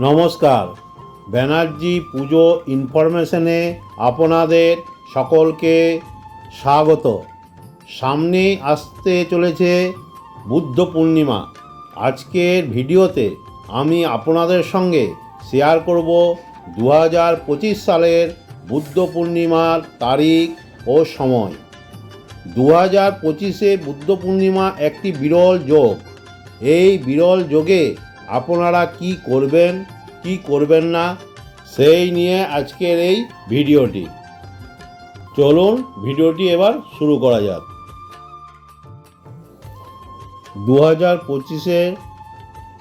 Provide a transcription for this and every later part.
নমস্কার। ব্যানার্জি পুজো ইনফরমেশনে আপনাদের সকলকে স্বাগত। সামনে আসতে চলেছে বুদ্ধ পূর্ণিমা। আজকের ভিডিওতে আমি আপনাদের সঙ্গে শেয়ার করব দু হাজার পঁচিশ সালের বুদ্ধ পূর্ণিমার তারিখ ও সময়। দু হাজার পঁচিশে বুদ্ধ পূর্ণিমা একটি বিরল যোগ। এই বিরল যোগে আপনারা কি করবেন কি করবেন না, সেই নিয়ে আজকের এই ভিডিওটি। চলুন ভিডিওটি এবার শুরু করা যাক। দু হাজার পঁচিশে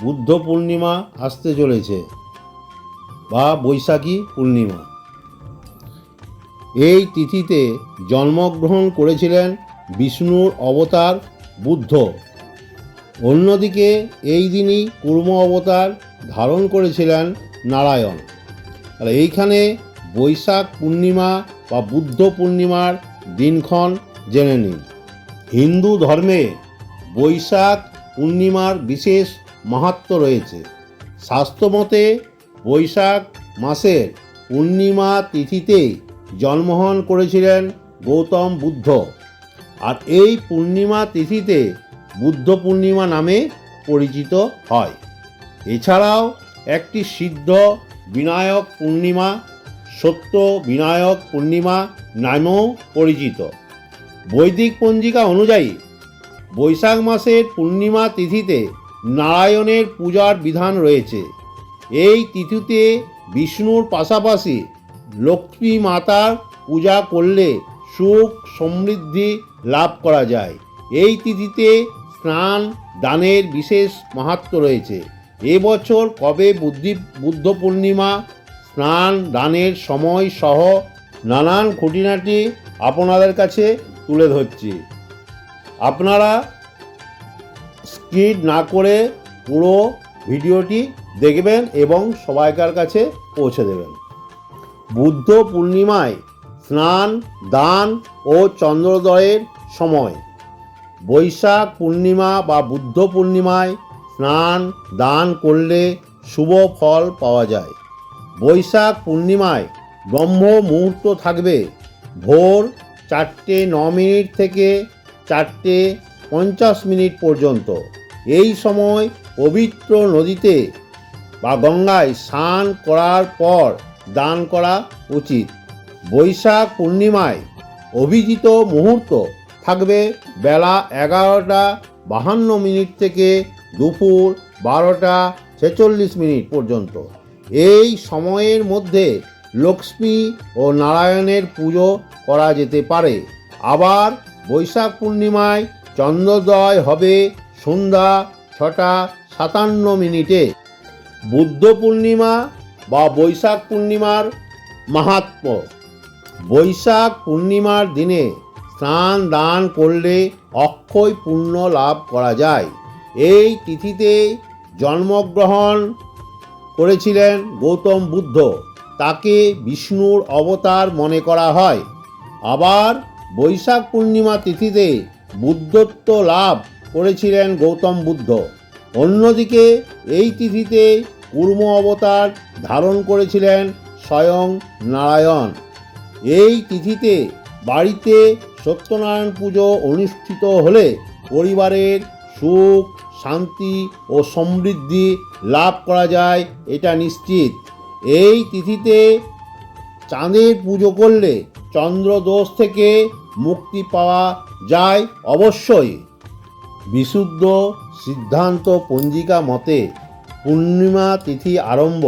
বুদ্ধ পূর্ণিমা আসতে চলেছে, বা বৈশাখী পূর্ণিমা। এই তিথিতে জন্মগ্রহণ করেছিলেন বিষ্ণুর অবতার বুদ্ধ। অন্যদিকে এই দিনই কুর্ম অবতার ধারণ করেছিলেন নারায়ণ। তাহলে এইখানে বৈশাখ পূর্ণিমা বা বুদ্ধ পূর্ণিমার দিনক্ষণ জেনে নিন। হিন্দু ধর্মে বৈশাখ পূর্ণিমার বিশেষ মাহাত্ম রয়েছে। শাস্ত্রমতে বৈশাখ মাসের পূর্ণিমা তিথিতে জন্মগ্রহণ করেছিলেন গৌতম বুদ্ধ। আর এই পূর্ণিমা তিথিতে বুদ্ধ পূর্ণিমা নামে পরিচিত হয়। এছাড়াও একটি সিদ্ধ বিনায়ক পূর্ণিমা, সত্য বিনায়ক পূর্ণিমা নামেও পরিচিত। বৈদিক পঞ্জিকা অনুযায়ী বৈশাখ মাসের পূর্ণিমা তিথিতে নারায়ণের পূজার বিধান রয়েছে। এই তিথিতে বিষ্ণুর পাশাপাশি লক্ষ্মী মাতার পূজা করলে সুখ সমৃদ্ধি লাভ করা যায়। এই তিথিতে স্নান, দানের বিশেষ মাহাত্ম রয়েছে। এবছর কবে বুদ্ধি, বুদ্ধ পূর্ণিমা? স্নান, দানের সময় সহ নানান খুঁটিনাটি আপনাদের কাছে তুলে ধরছি। আপনারা স্কিড না করে পুরো ভিডিওটি দেখবেন এবং সবাইকার কাছে পৌঁছে দেবেন। বুদ্ধ পূর্ণিমায় স্নান, দান ও চন্দ্রোদয়ের সময় বৈশাখ পূর্ণিমা বা বুদ্ধ পূর্ণিমায় স্নান, দান করলে শুভ ফল পাওয়া যায়। বৈশাখ পূর্ণিমায় ব্রহ্ম মুহূর্ত থাকবে। ভোর চারটে ন মিনিট থেকে চারটে পঞ্চাশ মিনিট পর্যন্ত। এই সময় পবিত্র নদীতে বা গঙ্গায় স্নান করার পর দান করা উচিত। বৈশাখ পূর্ণিমায় অভিজিত মুহূর্ত থাকবে বেলা এগারোটা বাহান্ন মিনিট থেকে দুপুর বারোটা ছেচল্লিশ মিনিট পর্যন্ত। এই সময়ের মধ্যে লক্ষ্মী ও নারায়ণের পুজো করা যেতে পারে। আবার বৈশাখ পূর্ণিমায় চন্দ্রোদয় হবে সন্ধ্যা ছটা সাতান্ন মিনিটে। বুদ্ধ পূর্ণিমা বা বৈশাখ পূর্ণিমার মাহাত্ম্য। বৈশাখ পূর্ণিমার দিনে স্নান দান করলে অক্ষয় পুণ্য লাভ করা যায়। এই তিথিতে জন্মগ্রহণ করেছিলেন গৌতম বুদ্ধ। তাকে বিষ্ণুর অবতার মনে করা হয়। আবার বৈশাখ পূর্ণিমা তিথিতে বুদ্ধত্ব লাভ করেছিলেন গৌতম বুদ্ধ। অন্যদিকে এই তিথিতে কুর্ম অবতার ধারণ করেছিলেন স্বয়ং নারায়ণ। এই তিথিতে বাড়িতে সত্যনারায়ণ পুজো অনুষ্ঠিত হলে পরিবারের সুখ, শান্তি ও সমৃদ্ধি লাভ করা যায়, এটা নিশ্চিত। এই তিথিতে চাঁদের পুজো করলে চন্দ্রদোষ থেকে মুক্তি পাওয়া যায় অবশ্যই। বিশুদ্ধ সিদ্ধান্ত পঞ্জিকা মতে পূর্ণিমা তিথি আরম্ভ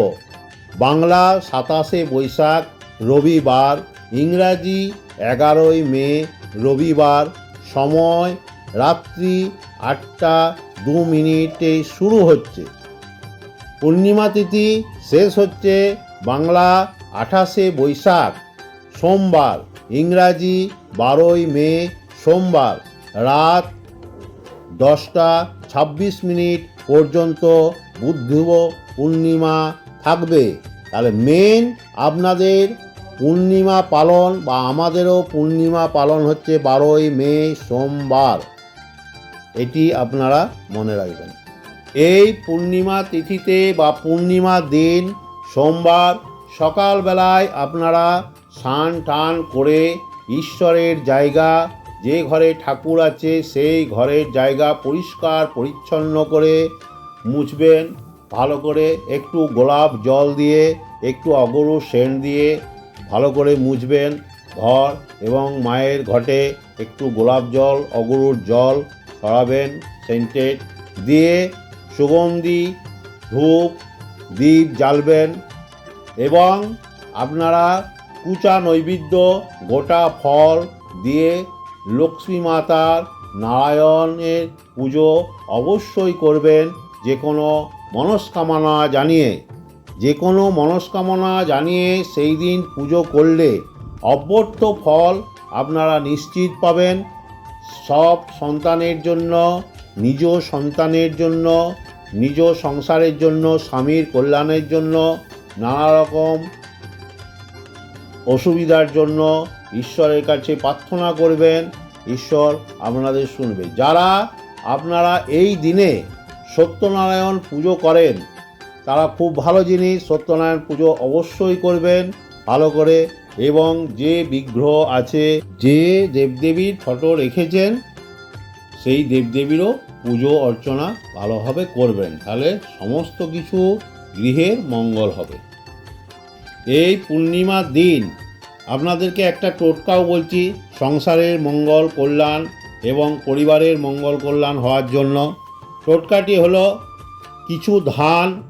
বাংলা সাতাশে বৈশাখ রবিবার ইংরাজি এগারোই মে রবিবার সময় রাত্রি আটটা দু মিনিটে শুরু হচ্ছে। পূর্ণিমা তিথি শেষ হচ্ছে বাংলা আঠাশে বৈশাখ, সোমবার, ইংরাজি বারোই মে, সোমবার, রাত দশটা ছাব্বিশ মিনিট পর্যন্ত বুদ্ধ পূর্ণিমা থাকবে। তাহলে মেন আপনাদের পূর্ণিমা পালন বা আমাদেরও পূর্ণিমা পালন হচ্ছে বারোই মে সোমবার। এটি আপনারা মনে রাখবেন। এই পূর্ণিমা তিথিতে বা পূর্ণিমা দিন সোমবার সকালবেলায় আপনারা স্নান টান করে ঈশ্বরের জায়গা, যে ঘরে ঠাকুর আছে সেই ঘরের জায়গা পরিষ্কার পরিচ্ছন্ন করে মুছবেন। ভালো করে একটু গোলাপ জল দিয়ে, একটু অগরু সেন্ট দিয়ে ভালো করে মুছবেন। ঘর এবং মায়ের ঘটে একটু গোলাপ জল, অগরুর জল সরাবেন সেন্টেড। দিয়ে সুগন্ধি, ধূপ, দীপ জ্বালবেন এবং আপনারা কুচা নৈবেদ্য, গোটা ফল দিয়ে লক্ষ্মী মাতার নারায়ণের পুজো অবশ্যই করবেন। যে কোনো মনস্কামনা জানিয়ে যে কোনো মনস্কামনা জানিয়ে সেই দিন পুজো করলে অব্যর্থ ফল আপনারা নিশ্চিত পাবেন। সব সন্তানের জন্য, নিজ সন্তানের জন্য, নিজ সংসারের জন্য, স্বামীর কল্যাণের জন্য, নানা রকম অসুবিধার জন্য ঈশ্বরের কাছে প্রার্থনা করবেন। ঈশ্বর আপনাদের শুনবে। যারা আপনারা এই দিনে সত্যনারায়ণ পুজো করেন তারা খুব ভালো জিনিস, সত্যনারায়ণ পুজো অবশ্যই করবেন, ভালো করে। এবং যে বিগ্রহ আছে, যে দেবদেবীর ফটো রেখেছেন, সেই দেবদেবীরও পুজো অর্চনা ভালোভাবে করবেন। তাহলে সমস্ত কিছু গৃহের মঙ্গল হবে। এই পূর্ণিমার দিন আপনাদেরকে একটা টোটকাও বলছি, সংসারের মঙ্গল, কল্যাণ এবং পরিবারের মঙ্গল, কল্যাণ হওয়ার জন্য। টোটকাটি হলো কিছু ধান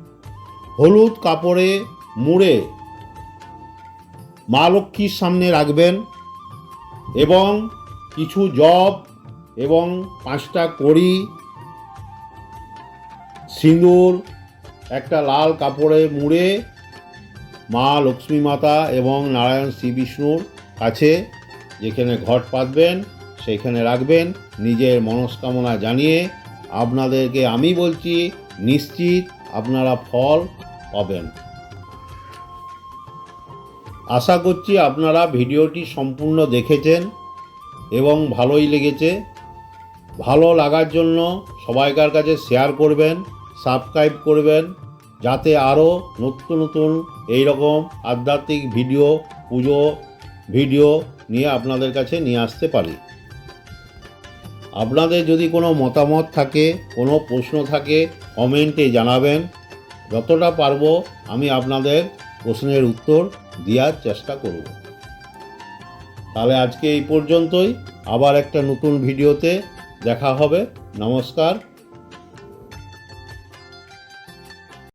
হলুদ কাপড়ে মুড়ে মা লক্ষ্মীর সামনে রাখবেন এবং কিছু জব এবং পাঁচটা কড়ি, সিঁদুর, একটা লাল কাপড়ে মুড়ে মা লক্ষ্মী মাতা এবং নারায়ণ শ্রী বিষ্ণুর কাছে যেখানে ঘট পাতবেন সেখানে রাখবেন। নিজের মনস্কামনা জানিয়ে আপনাদেরকে আমি বলছি, নিশ্চিত আপনারা ফল পাবেন। আশা করছি আপনারা ভিডিওটি সম্পূর্ণ দেখেছেন এবং ভালোই লেগেছে। ভালো লাগার জন্য সবাইকার কাছে শেয়ার করবেন সাবস্ক্রাইব করবেন, যাতে আরও নতুন নতুন এই রকম আধ্যাত্মিক ভিডিও পুজো ভিডিও নিয়ে আপনাদের কাছে নিয়ে আসতে পারি। আপনাদের যদি কোনো মতামত থাকে, কোনো প্রশ্ন থাকে কমেন্টে জানাবেন যতটা পারব আমি আপনাদের প্রশ্নের উত্তর দেওয়ার চেষ্টা করব। তাহলে আজকে এই পর্যন্তই। আবার একটা নতুন ভিডিওতে দেখা হবে। নমস্কার।